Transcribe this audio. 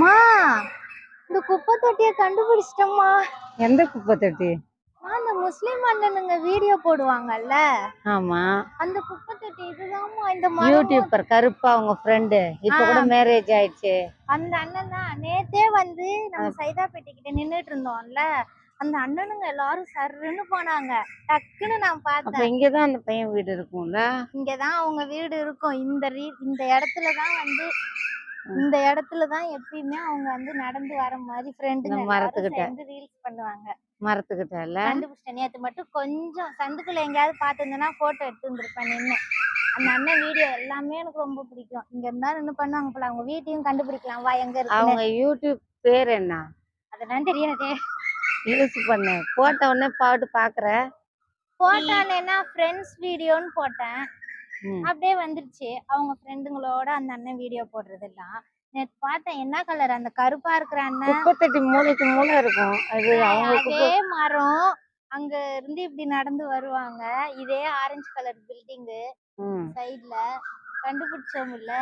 மா இந்த குப்பை தொட்டிய கண்டுபிடிச்சிட்டோம்மா. எந்த குப்பை தொட்டி மா, இந்த முஸ்லிம் அண்ணனுங்க வீடியோ போடுவாங்கல்ல. ஆமா. அந்த குப்பை தொட்டி இதுதாம்மா இந்த யூடியூபர் கருப்பா உங்க ஃப்ரெண்டு இப்ப கூட மேரேஜ் ஆயிடுச்சு. அந்த அண்ணன் தான் நேத்தே வந்து நம்ம சைதாப்பேட்டை கிட்ட நின்னுட்டு இருந்தோம்ல. அந்த அண்ணனுங்க எல்லாரும் சர்ருன்னு போனாங்க. டக்குன்னு நான் அப்ப பார்த்தேன். இங்கதான் அந்த பையன் வீடு இருக்கும்ல? இங்கதான் அவங்க வீடு இருக்கும். இந்த ரீ இந்த இடத்துல தான் வந்து இந்த இடத்துல தான் எப்பயுமே அவங்க வந்து நடந்து வர மாதிரி ஃப்ரெண்டுங்க இந்த மரத்துக்கிட்ட. சேர்ந்து ரீல்ஸ் பண்ணுவாங்க. மரத்துக்கிட்ட இல்ல கண்டுபிடிச்சிட்டேன். நேத்து மட்டும் கொஞ்சம் சந்துக்குள்ள எங்கேயாவது பார்த்துருந்தேன்னா போட்டோ எடுத்து வந்திருப்பேன் நின்று அந்த அண்ணன் வீடியோ எல்லாமே எனக்கு ரொம்ப பிடிக்கும். இங்க இருந்தா நின்று பண்ணுவாங்க போல. அவங்க வீட்டையும் கண்டுபிடிக்கலாம். வா எங்க இருக்கு அவங்க யூடியூப் பேர் என்ன? அதெல்லாம் தெரியாதே யூஸ் பண்ணு. போட்ட உடனே பாட்டு பாக்குற. போட்டானேன்னா ஃப்ரெண்ட்ஸ் வீடியோன்னு போட்டேன். அப்படியே வந்துருச்சு. அவங்க ஃப்ரெண்டுங்களோட அந்த அண்ணன் வீடியோ போடுறதெல்லாம். நேத்து பார்த்தேன் என்ன கலர் அந்த கருப்பா இருக்கிற அண்ணன். குப்பை தொட்டி மூளைக்கு மூளை இருக்கும். அது அதே மரம். அங்க இருந்து இப்படி நடந்து வருவாங்க. இதே ஆரஞ்சு கலர் பில்டிங்கு. சைடுல கண்டுபிடிச்சோம் இல்ல.